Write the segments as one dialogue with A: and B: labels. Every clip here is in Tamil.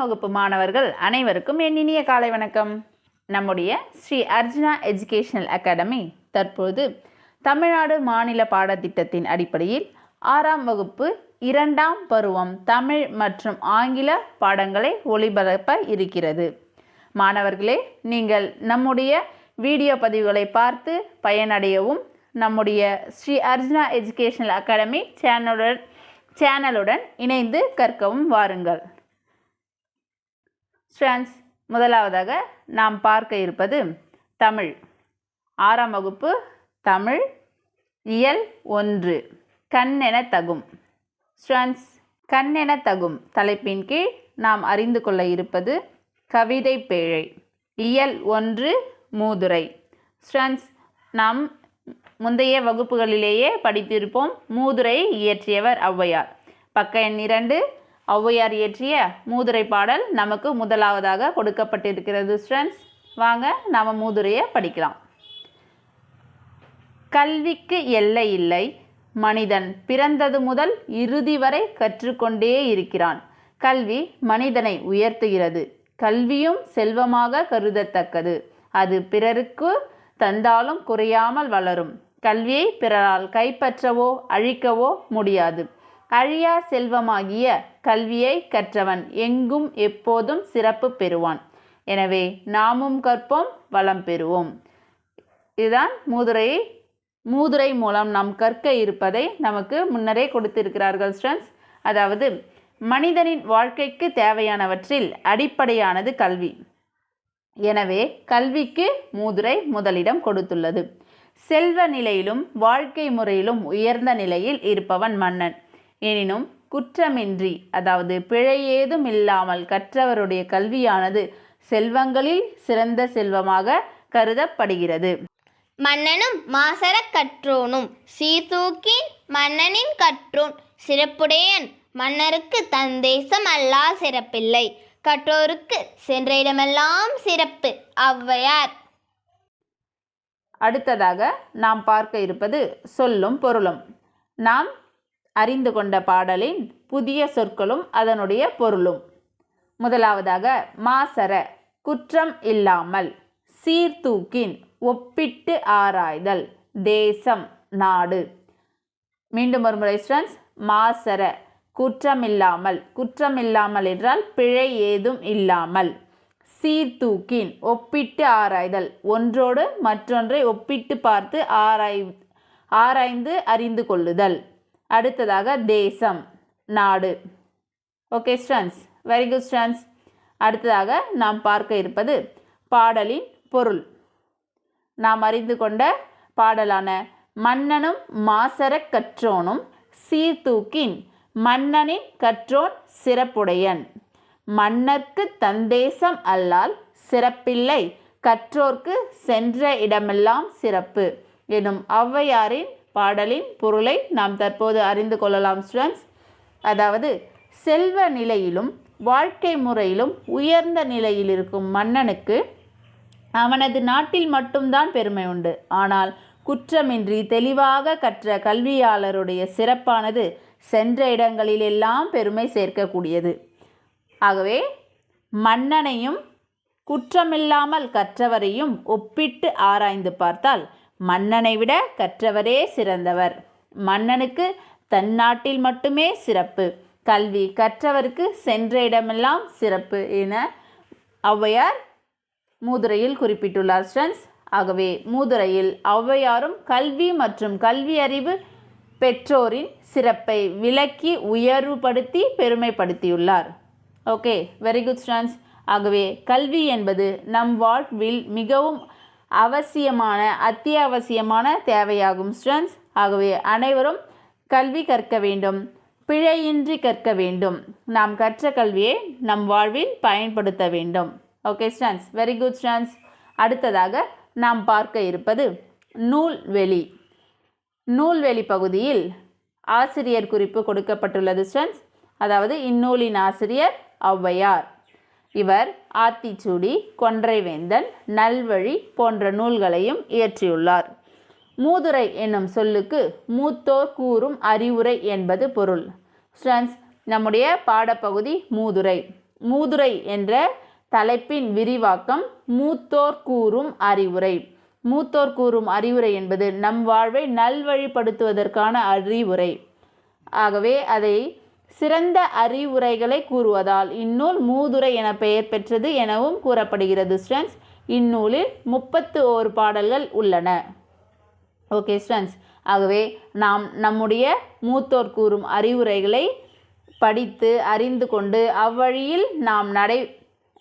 A: வகுப்பு மாணவர்கள் அனைவருக்கும் என் இனிய காலை வணக்கம் நம்முடைய ஸ்ரீ அர்ஜுனா எஜுகேஷனல் அகாடமி தற்போது தமிழ்நாடு மாநில பாடத்திட்டத்தின் அடிப்படையில் ஆறாம் வகுப்பு இரண்டாம் பருவம் தமிழ் மற்றும் ஆங்கில பாடங்களை ஒளிபரப்ப இருக்கிறது மாணவர்களே நீங்கள் நம்முடைய வீடியோ பதிவுகளை பார்த்து பயனடையவும் நம்முடைய ஸ்ரீ அர்ஜுனா எஜுகேஷனல் அகாடமி சேனலுடன் சேனலுடன் இணைந்து கற்கவும் வாருங்கள் ஸ்ட்ரான்ஸ் முதலாவதாக நாம் பார்க்க இருப்பது தமிழ் ஆறாம் வகுப்பு தமிழ் இயல் ஒன்று கண்ணென தகும் கண் கண்ணென தகும் தலைப்பின் கீழ் நாம் அறிந்து கொள்ள இருப்பது கவிதை பேழை இயல் ஒன்று மூதுரை ஸ்டூடெண்ட்ஸ் நாம் முந்தைய வகுப்புகளிலேயே படித்திருப்போம் மூதுரையை இயற்றியவர் ஔவையார் பக்க எண் இரண்டு ஔவையார் இயற்றிய மூதுரை பாடல் நமக்கு முதலாவதாக கொடுக்கப்பட்டிருக்கிறது ஸ்ட்ரெண்ட்ஸ் வாங்க நாம் மூதுரையை படிக்கலாம் கல்விக்கு எல்லை இல்லை மனிதன் பிறந்தது முதல் இறுதி வரை கற்றுக்கொண்டே இருக்கிறான் கல்வி மனிதனை உயர்த்துகிறது கல்வியும் செல்வமாக கருதத்தக்கது அது பிறருக்கு தந்தாலும் குறையாமல் வளரும் கல்வியை பிறரால் கைப்பற்றவோ அழிக்கவோ முடியாது அழியா செல்வமாகிய கல்வியை கற்றவன் எங்கும் எப்போதும் சிறப்பு பெறுவான் எனவே நாமும் கற்போம் வளம் பெறுவோம் இதுதான் மூதுரை மூதுரை மூலம் நாம் கற்க இருப்பதை நமக்கு முன்னரே கொடுத்திருக்கிறார்கள் ஸ்டன்ஸ் அதாவது மனிதனின் வாழ்க்கைக்கு தேவையானவற்றில் அடிப்படையானது கல்வி எனவே கல்விக்கு மூதுரை முதலிடம் கொடுத்துள்ளது செல்வ நிலையிலும் வாழ்க்கை முறையிலும் உயர்ந்த நிலையில் இருப்பவன் மன்னன் எனினும் குற்றமின்றி அதாவது ஏதும் இல்லாமல் கற்றவருடைய கல்வியானது செல்வங்களில் சிறந்த செல்வமாக கருதப்படுகிறது
B: மன்னனும் மாசர கற்றோனும் சீர்தூக்கின் மன்னனின் கற்றோன் சிறப்புடையன் மன்னருக்கு தன் தேசம் அல்லா சிறப்பில்லை கற்றோருக்கு சென்ற இடமெல்லாம் சிறப்பு அவ்வையார்
A: அடுத்ததாக நாம் பார்க்க இருப்பது சொல்லும் பொருளும் நாம் அறிந்து கொண்ட பாடலின் புதிய சொற்களும் அதனுடைய பொருளும் முதலாவதாக மாசர குற்றம் இல்லாமல் சீர்தூக்கின் ஒப்பிட்டு ஆராய்தல் தேசம் நாடு மீண்டும் ஒரு முறை ஸ்டூடெண்ட்ஸ் மாசர குற்றமில்லாமல் குற்றமில்லாமல் என்றால் பிழை ஏதும் இல்லாமல் சீர்தூக்கின் ஒப்பிட்டு ஆராய்தல் ஒன்றோடு மற்றொன்றை ஒப்பிட்டு பார்த்து ஆராய் ஆராய்ந்து அறிந்து கொள்ளுதல் அடுத்ததாக தேசம் நாடு okay students very good students அடுத்ததாக நாம் பார்க்க இருப்பது பாடலின் பொருள் நாம் அறிந்து கொண்ட பாடலான மன்னனும் மாசர கற்றோனும் சீர்தூக்கின் மன்னனின் கற்றோன் சிறப்புடையன் மன்னர்க்கு தந்தேசம் அல்லால் சிறப்பில்லை கற்றோர்க்கு சென்ற இடமெல்லாம் சிறப்பு எனும் ஔவையாரின் பாடலின் பொருளை நாம் தற்போது அறிந்து கொள்ளலாம் ஸ்டூடெண்ட்ஸ் அதாவது செல்வ நிலையிலும் வாழ்க்கை முறையிலும் உயர்ந்த நிலையில் இருக்கும் மன்னனுக்கு அவனது நாட்டில் மட்டும்தான் பெருமை உண்டு ஆனால் குற்றமின்றி தெளிவாக கற்ற கல்வியாளருடைய சிறப்பானது சென்ற இடங்களிலெல்லாம் பெருமை சேர்க்கக்கூடியது ஆகவே மன்னனையும் குற்றமில்லாமல் கற்றவரையும் ஒப்பிட்டு ஆராய்ந்து பார்த்தால் மன்னனை விட கற்றவரே சிறந்தவர் மன்னனுக்கு தன் நாட்டில் மட்டுமே சிறப்பு கல்வி கற்றவருக்கு சென்ற இடமெல்லாம் சிறப்பு என ஔவையார் மூதுரையில் குறிப்பிட்டுள்ளார் ஸ்ட்ரென்ஸ் ஆகவே மூதுரையில் ஔவையாரும் கல்வி மற்றும் கல்வி அறிவு பெற்றோரின் சிறப்பை விலக்கி உயர்வுபடுத்தி பெருமைப்படுத்தியுள்ளார் ஓகே வெரி குட் ஸ்ட்ரென்ஸ் ஆகவே கல்வி என்பது நம் வாழ்வில் மிகவும் அவசியமான அத்தியாவசியமான தேவையாகும் ஸ்டூடெண்ட்ஸ் ஆகவே அனைவரும் கல்வி கற்க வேண்டும் பிழையின்றி கற்க வேண்டும் நாம் கற்ற கல்வியை நம் வாழ்வில் பயன்படுத்த வேண்டும் okay students very good students அடுத்ததாக நாம் பார்க்க இருப்பது நூல்வெளி நூல்வெளி பகுதியில் ஆசிரியர் குறிப்பு கொடுக்கப்பட்டுள்ளது ஸ்டன்ஸ் அதாவது இந்நூலின் ஆசிரியர் ஔவையார் இவர் ஆத்திச்சூடி கொன்றைவேந்தன் நல்வழி போன்ற நூல்களையும் இயற்றியுள்ளார் மூதுரை என்னும் சொல்லுக்கு மூத்தோர் கூறும் அறிவுரை என்பது பொருள் ஸ்டூடெண்ட்ஸ் நம்முடைய பாடப்பகுதி மூதுரை மூதுரை என்ற தலைப்பின் விரிவாக்கம் மூத்தோர் கூறும் அறிவுரை மூத்தோர் கூறும் அறிவுரை என்பது நம் வாழ்வை நல்வழிப்படுத்துவதற்கான அறிவுரை ஆகவே அதை சிறந்த அறிவுரைகளை கூறுவதால் இந்நூல் மூதுரை என பெயர் பெற்றது எனவும் கூறப்படுகிறது ஸ்டூடெண்ட்ஸ் இந்நூலில் முப்பத்து ஓரு பாடல்கள் உள்ளன ஓகே ஸ்டூடெண்ட்ஸ் ஆகவே நாம் நம்முடைய மூத்தோர் கூறும் அறிவுரைகளை படித்து அறிந்து கொண்டு அவ்வழியில் நாம் நடை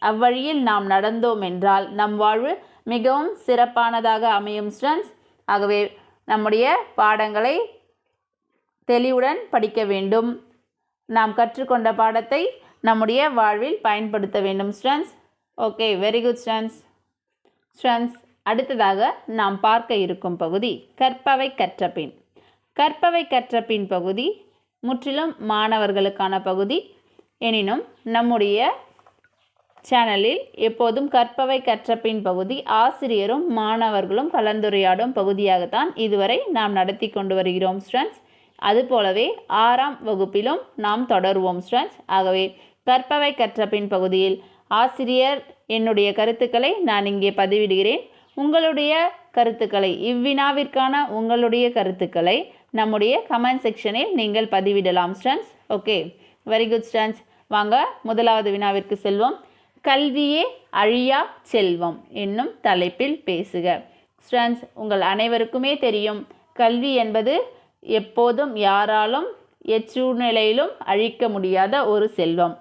A: அவ்வழியில் நாம் நடந்தோம் என்றால் நம் வாழ்வு மிகவும் சிறப்பானதாக அமையும் ஸ்டூடெண்ட்ஸ் ஆகவே நம்முடைய பாடங்களை தெளிவுடன் படிக்க வேண்டும் நாம் கற்றுக்கொண்ட பாடத்தை நம்முடைய வாழ்வில் பயன்படுத்த வேண்டும் students okay very good students students அடுத்ததாக நாம் பார்க்க இருக்கும் பகுதி கற்பவை கற்றபின் கற்பவை கற்றபின் பகுதி முற்றிலும் மாணவர்களுக்கான பகுதி எனினும் நம்முடைய சேனலில் எப்போதும் கற்பவை கற்றபின் பகுதி ஆசிரியரும் மாணவர்களும் கலந்துரையாடும் பகுதியாகத்தான் இதுவரை நாம் நடத்தி கொண்டு வருகிறோம் ஸ்டூடெண்ட்ஸ் அதுபோலவே ஆறாம் வகுப்பிலும் நாம் தொடருவோம் ஸ்ட்ரெண்ட்ஸ் ஆகவே கற்பவை கற்றபின் பகுதியில் ஆசிரியர் என்னுடைய கருத்துக்களை நான் இங்கே பதிவிடுகிறேன் உங்களுடைய கருத்துக்களை இவ்வினாவிற்கான உங்களுடைய கருத்துக்களை நம்முடைய கமெண்ட் செக்ஷனில் நீங்கள் பதிவிடலாம் students okay very good students வாங்க முதலாவது வினாவிற்கு செல்வோம் கல்வியே அழியா செல்வம் என்னும் தலைப்பில் பேசுக ஸ்ட்ரெண்ட்ஸ் உங்கள் அனைவருக்குமே தெரியும் கல்வி என்பது எப்போதும் யாராலும் எச்சூழ்நிலையிலும் அழிக்க முடியாத ஒரு செல்வம்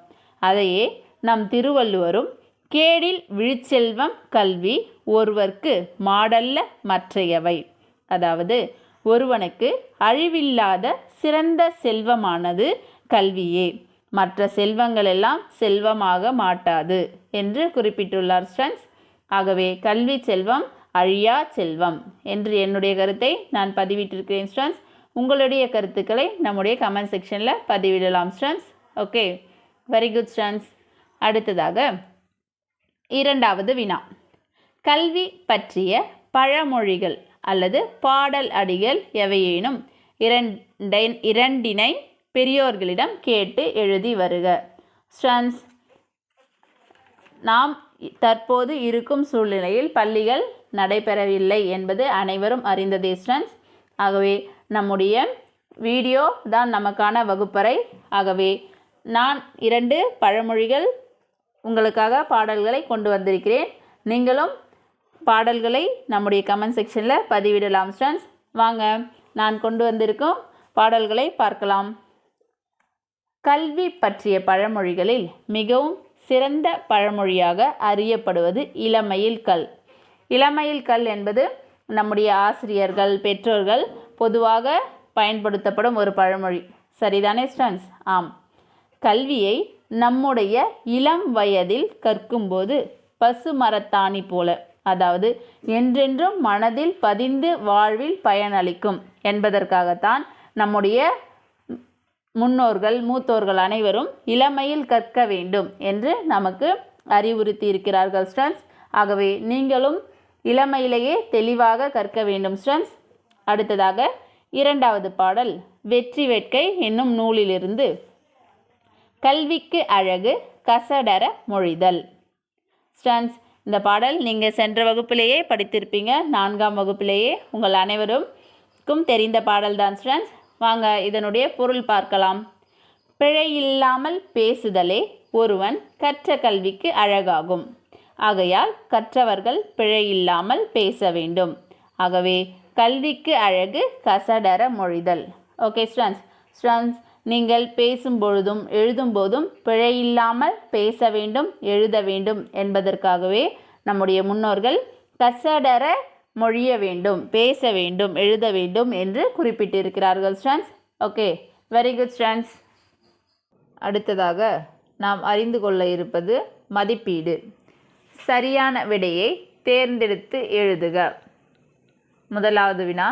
A: அதையே நம் திருவள்ளுவரும் கேடில் விழிச்செல்வம் கல்வி ஒருவர்க்கு மாடல்ல மற்றையவை அதாவது ஒருவனுக்கு அழிவில்லாத சிறந்த செல்வமானது கல்வியே மற்ற செல்வங்களெல்லாம் செல்வமாக மாட்டாது என்று குறிப்பிட்டுள்ளார் ஸ்டன்ஸ் ஆகவே கல்வி செல்வம் அழியா செல்வம் என்று என்னுடைய கருத்தை நான் பதிவிட்டிருக்கிறேன் ஸ்டன்ஸ் உங்களுடைய கருத்துக்களை நம்முடைய கமெண்ட் செக்ஷனில் பதிவிடலாம் students okay very good students அடுத்ததாக இரண்டாவது வினா கல்வி பற்றிய பழமொழிகள் அல்லது பாடல் அடிகள் எவையேனும் இரண்டை இரண்டினை பெரியோர்களிடம் கேட்டு எழுதி வருக ஸ்டன்ஸ் நாம் தற்போது இருக்கும் சூழ்நிலையில் பள்ளிகள் நடைபெறவில்லை என்பது அனைவரும் அறிந்ததே ஸ்டன்ஸ் ஆகவே நம்முடைய வீடியோ தான் நமக்கான வகுப்பறை ஆகவே நான் இரண்டு பழமொழிகள் உங்களுக்காக பாடல்களை கொண்டு வந்திருக்கிறேன் நீங்களும் பாடல்களை நம்முடைய கமெண்ட் செக்ஷனில் பதிவிடலாம் ஸ்டன்ஸ் வாங்க நான் கொண்டு வந்திருக்கும் பாடல்களை பார்க்கலாம் கல்வி பற்றிய பழமொழிகளில் மிகவும் சிறந்த பழமொழியாக அறியப்படுவது இளமையில் கல் இளமையில் கல் என்பது நம்முடைய ஆசிரியர்கள் பெற்றோர்கள் பொதுவாக பயன்படுத்தப்படும் ஒரு பழமொழி சரிதானே ஸ்டன்ஸ் ஆம் கல்வியை நம்முடைய இளம் வயதில் கற்கும்போது பசு மரத்தாணி போல அதாவது என்றென்றும் மனதில் பதிந்து வாழ்வில் பயனளிக்கும் என்பதற்காகத்தான் நம்முடைய முன்னோர்கள் மூத்தோர்கள் அனைவரும் இளமையில் கற்க வேண்டும் என்று நமக்கு அறிவுறுத்தி இருக்கிறார்கள் ஸ்டன்ஸ் ஆகவே நீங்களும் இளமையிலேயே தெளிவாக கற்க வேண்டும் ஸ்டன்ஸ் அடுத்ததாக இரண்டாவது பாடல் வெற்றி வேட்கை என்னும் நூலிலிருந்து கல்விக்கு அழகு கசடர மொழிதல் ஸ்டன்ஸ் இந்த பாடல் நீங்கள் சென்ற வகுப்பிலேயே படித்திருப்பீங்க நான்காம் வகுப்பிலேயே உங்கள் அனைவருக்கும் தெரிந்த பாடல்தான் ஸ்டன்ஸ் வாங்க இதனுடைய பொருள் பார்க்கலாம் பிழை இல்லாமல் பேசுதலே ஒருவன் கற்ற கல்விக்கு அழகாகும் ஆகையால் கற்றவர்கள் பிழை இல்லாமல் பேச வேண்டும் ஆகவே கல்விக்கு அழகு கசடர மொழிதல் ஓகே ஸ்டூடெண்ட்ஸ் ஸ்டூடெண்ட்ஸ் நீங்கள் பேசும்பொழுதும் போதும் பிழையில்லாமல் பேச வேண்டும் எழுத வேண்டும் என்பதற்காகவே நம்முடைய முன்னோர்கள் கசடர மொழிய வேண்டும் பேச வேண்டும் எழுத வேண்டும் என்று குறிப்பிட்டிருக்கிறார்கள் students okay very good students அடுத்ததாக நாம் அறிந்து கொள்ள இருப்பது மதிப்பீடு சரியான விடையை தேர்ந்தெடுத்து எழுதுக முதலாவது வினா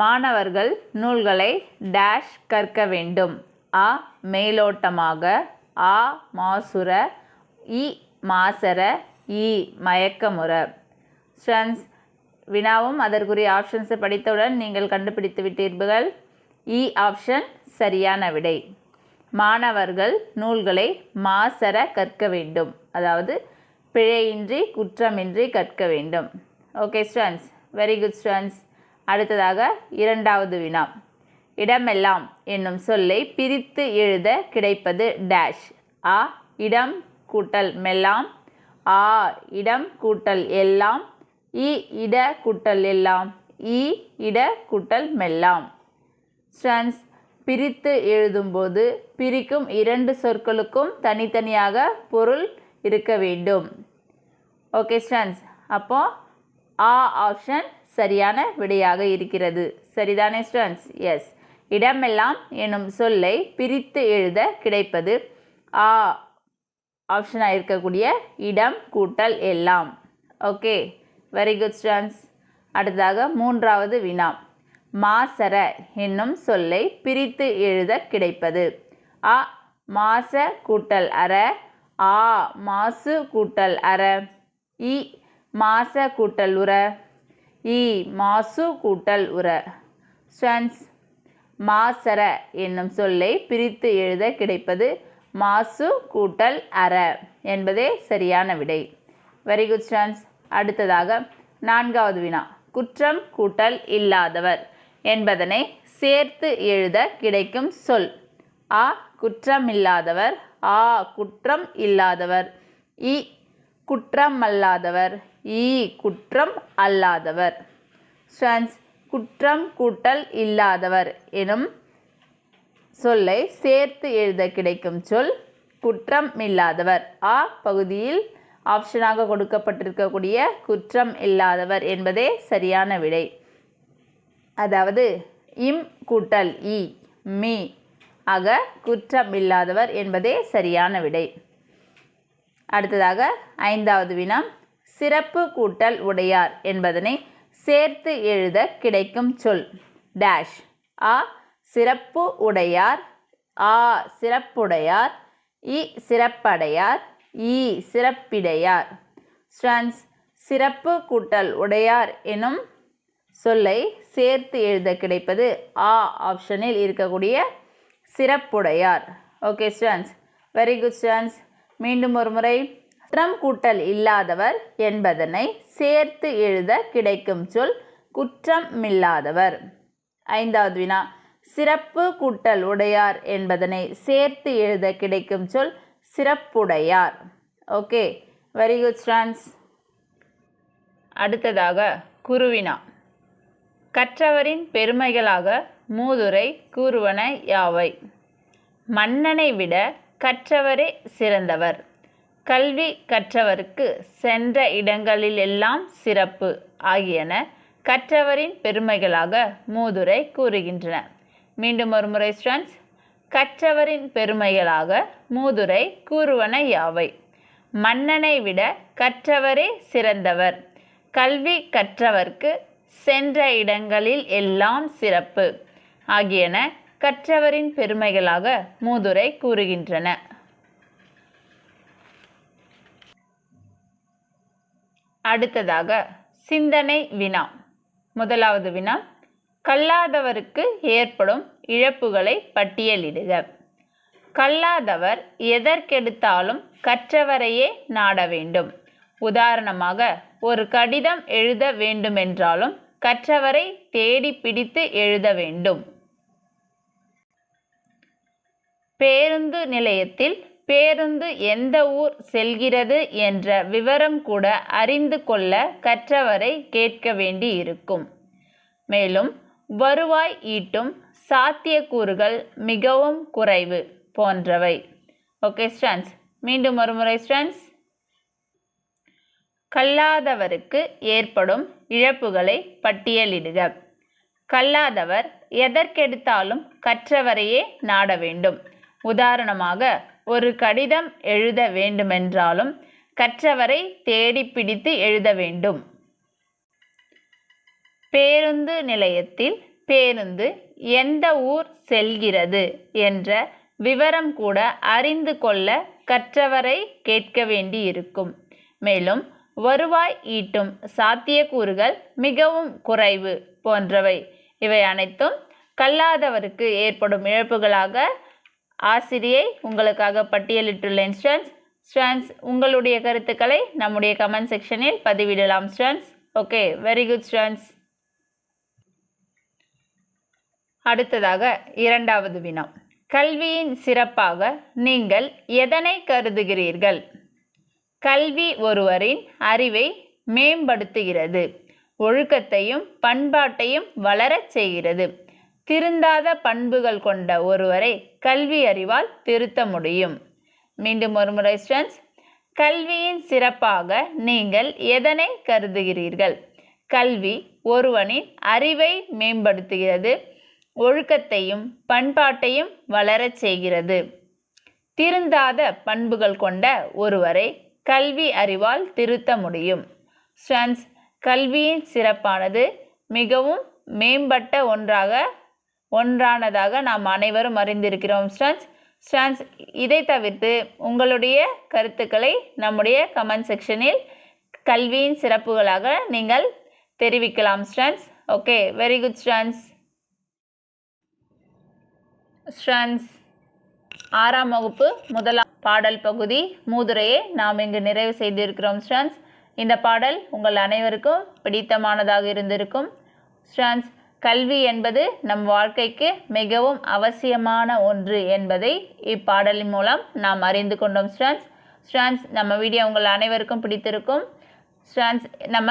A: மாணவர்கள் நூல்களை டேஷ் கற்க வேண்டும் அ மேலோட்டமாக ஆ மாசுர இ மாசர இ மயக்கமுற ஸ்டன்ஸ் வினாவும் அதற்குரிய ஆப்ஷன்ஸை படித்தவுடன் நீங்கள் கண்டுபிடித்து விட்டீர்கள் இ ஆப்ஷன் சரியான விடை மாணவர்கள் நூல்களை மாசர கற்க வேண்டும் அதாவது பிழையின்றி குற்றமின்றி கற்க வேண்டும் okay students very good students அடுத்ததாக இரண்டாவது வினா இடமெல்லாம் என்னும் சொல்லை பிரித்து எழுத கிடைப்பது டேஷ் ஆ இடம் கூட்டல் மெல்லாம் ஆ இடம் கூட்டல் எல்லாம் இ இட கூட்டல் எல்லாம் இ இட கூட்டல் மெல்லாம் ஸ்டன்ஸ் பிரித்து எழுதும்போது பிரிக்கும் இரண்டு சொற்களுக்கும் தனித்தனியாக பொருள் இருக்க வேண்டும் ஓகே ஸ்டூடெண்ட்ஸ் அப்போது ஆ ஆப்ஷன் சரியான விடையாக இருக்கிறது சரிதானே ஸ்டூடெண்ட்ஸ் எஸ் இடமெல்லாம் எனும் சொல்லை பிரித்து எழுத கிடைப்பது ஆ ஆப்ஷனாக இருக்கக்கூடிய இடம் கூட்டல் எல்லாம் ஓகே வெரி குட் ஸ்டூடெண்ட்ஸ் அடுத்ததாக மூன்றாவது வினா மாசர என்னும் சொல்லை பிரித்து எழுத கிடைப்பது அ மாச கூட்டல் அற ஆ மாசு கூட்டல் அற இ மாச கூட்டல் உர இ மாசு கூட்டல் உர ஸ்வன்ஸ் மாசர என்னும் சொல்லை பிரித்து எழுத கிடைப்பது மாசு கூட்டல் அற என்பதே சரியான விடை வெரி குட் ஸ்டூடெண்ட்ஸ் அடுத்ததாக நான்காவது வினா குற்றம் கூட்டல் இல்லாதவர் என்பதனை சேர்த்து எழுத கிடைக்கும் சொல் ஆ குற்றம் இல்லாதவர் ஆ குற்றம் இல்லாதவர் இ குற்றமல்லாதவர் ஈ குற்றம் அல்லாதவர் ஸ்டன்ஸ் குற்றம் கூட்டல் இல்லாதவர் எனும் சொல்லை சேர்த்து எழுத கிடைக்கும் சொல் குற்றம் இல்லாதவர் ஆ பகுதியில் ஆப்ஷனாக கொடுக்கப்பட்டிருக்கக்கூடிய குற்றம் இல்லாதவர் என்பதே சரியான விடை அதாவது இம் கூட்டல் இ மீ ஆக குற்றம் இல்லாதவர் என்பதே சரியான விடை அடுத்ததாக ஐந்தாவது வினம் சிறப்பு கூட்டல் உடையார் என்பதனை சேர்த்து எழுத கிடைக்கும் சொல் டேஷ் ஆ சிறப்பு உடையார் ஆ சிறப்புடையார் இ சிறப்படையார் இ சிறப்பிடையார் ஸ்டன்ஸ் சிறப்பு கூட்டல் உடையார் எனும் சொல்லை சேர்த்து எழுத கிடைப்பது ஆ ஆப்ஷனில் இருக்கக்கூடிய சிறப்புடையார் okay students very good students மீண்டும் ஒரு முறை குற்றம் கூட்டல் இல்லாதவர் என்பதனை சேர்த்து எழுத கிடைக்கும் சொல் குற்றம் ஐந்தாவது வினா சிறப்பு கூட்டல் உடையார் என்பதனை சேர்த்து எழுத கிடைக்கும் சொல் சிறப்புடையார் ஓகே வெரி குட் ஸ்டான்ஸ் அடுத்ததாக குருவினா கற்றவரின் பெருமைகளாக மூதுரை கூறுவன யாவை மன்னனை விட கற்றவரே சிறந்தவர் கல்வி கற்றவருக்கு சென்ற இடங்களிலெல்லாம் சிறப்பு ஆகியன கற்றவரின் பெருமைகளாக மூதுரை கூறுகின்றன மீண்டும் ஒரு முறை ஸ்டன்ஸ் கற்றவரின் பெருமைகளாக மூதுரை கூறுவன யாவை மன்னனை விட கற்றவரே சிறந்தவர் கல்வி கற்றவர்க்கு சென்ற இடங்களில் எல்லாம் சிறப்பு ஆகியன கற்றவரின் பெருமைகளாக மூதுரை கூறுகின்றன அடுத்ததாக சிந்தனை வினா முதலாவது வினா கல்லாதவருக்கு ஏற்படும் இழப்புகளை பட்டியலிடுக கல்லாதவர் எதற்கெடுத்தாலும் கற்றவரையே நாட வேண்டும் உதாரணமாக ஒரு கடிதம் எழுத வேண்டுமென்றாலும் கற்றவரை தேடி பிடித்து எழுத வேண்டும் பேருந்து நிலையத்தில் பேருந்து எந்த ஊர் செல்கிறது என்ற விவரம் கூட அறிந்து கொள்ள கற்றவரை கேட்க வேண்டி இருக்கும் மேலும் வருவாய் ஈட்டும் சாத்தியக்கூறுகள் மிகவும் குறைவு போன்றவை ஓகே ஸ்டான்ஸ் மீண்டும் ஒருமுறை ஸ்டான்ஸ் கல்லாதவருக்கு ஏற்படும் இழப்புகளை பட்டியலிடுக கல்லாதவர் எதற்கெடுத்தாலும் கற்றவரையே நாட வேண்டும் உதாரணமாக ஒரு கடிதம் எழுத வேண்டுமென்றாலும் கற்றவரை தேடி பிடித்து எழுத வேண்டும் பேருந்து நிலையத்தில் பேருந்து எந்த ஊர் செல்கிறது என்ற விவரம் கூட அறிந்து கொள்ள கற்றவரை கேட்க வேண்டியிருக்கும் மேலும் வருவாய் ஈட்டும் சாத்தியக்கூறுகள் மிகவும் குறைவு போன்றவை இவை அனைத்தும் கல்லாதவருக்கு ஏற்படும் இழப்புகளாக ஆசிரியை உங்களுக்காக பட்டியலிட்டுள்ள ஸ்டூடெண்ட்ஸ் ஸ்டூடெண்ட்ஸ் உங்களுடைய கருத்துக்களை நம்முடைய கமெண்ட் செக்ஷனில் பதிவிடலாம் students okay very good students அடுத்ததாக இரண்டாவது வினம் கல்வியின் சிறப்பாக நீங்கள் எதனை கருதுகிறீர்கள் கல்வி ஒருவரின் அறிவை மேம்படுத்துகிறது ஒழுக்கத்தையும் பண்பாட்டையும் வளரச் செய்கிறது திருந்தாத பண்புகள் கொண்ட ஒருவரை கல்வி அறிவால் திருத்த முடியும் மீண்டும் ஒரு முறை ஸ்டன்ஸ் கல்வியின் சிறப்பாக நீங்கள் எதனை கருதுகிறீர்கள் கல்வி ஒருவனின் அறிவை மேம்படுத்துகிறது ஒழுக்கத்தையும் பண்பாட்டையும் வளரச் செய்கிறது திருந்தாத பண்புகள் கொண்ட ஒருவரை கல்வி அறிவால் திருத்த முடியும் ஸ்டன்ஸ் கல்வியின் சிறப்பானது மிகவும் மேம்பட்ட ஒன்றாக ஒன்றானதாக நாம் அனைவரும் அறிந்திருக்கிறோம் ஸ்டன்ஸ் ஸ்டன்ஸ் இதை தவிர்த்து உங்களுடைய கருத்துக்களை நம்முடைய கமெண்ட் செக்ஷனில் கல்வியின் சிறப்புகளாக நீங்கள் தெரிவிக்கலாம் students okay very good students students ஆறாம் வகுப்பு முதலாம் பாடல் பகுதி மூதுரையை நாம் இங்கு நிறைவு செய்திருக்கிறோம் ஸ்டன்ஸ் இந்த பாடல் உங்கள் அனைவருக்கும் பிடித்தமானதாக இருந்திருக்கும் ஸ்டன்ஸ் கல்வி என்பது நம் வாழ்க்கைக்கு மிகவும் அவசியமான ஒன்று என்பதை இப்பாடலின் மூலம் நாம் அறிந்து கொண்டோம் ஸ்டான்ஸ் ஸ்டான்ஸ் நம்ம வீடியோ உங்கள் அனைவருக்கும் பிடித்திருக்கும் ஸ்டான்ஸ் நம்ம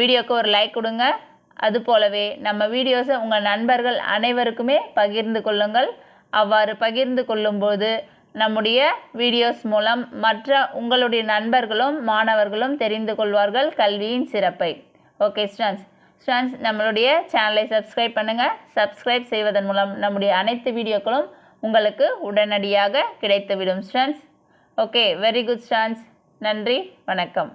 A: வீடியோவுக்கு ஒரு லைக் கொடுங்க அது போலவே நம்ம வீடியோஸை உங்கள் நண்பர்கள் அனைவருக்குமே பகிர்ந்து கொள்ளுங்கள் அவ்வாறு பகிர்ந்து கொள்ளும்போது நம்முடைய வீடியோஸ் மூலம் மற்ற உங்களுடைய நண்பர்களும் மாணவர்களும் தெரிந்து கொள்வார்கள் கல்வியின் சிறப்பை ஓகே ஸ்டான்ஸ் ஸ்டூடெண்ட்ஸ் நம்மளுடைய சேனலை சப்ஸ்கிரைப் பண்ணுங்கள் சப்ஸ்கிரைப் செய்வதன் மூலம் நம்முடைய அனைத்து வீடியோக்களும் உங்களுக்கு உடனடியாக கிடைத்துவிடும் students okay very good students நன்றி வணக்கம்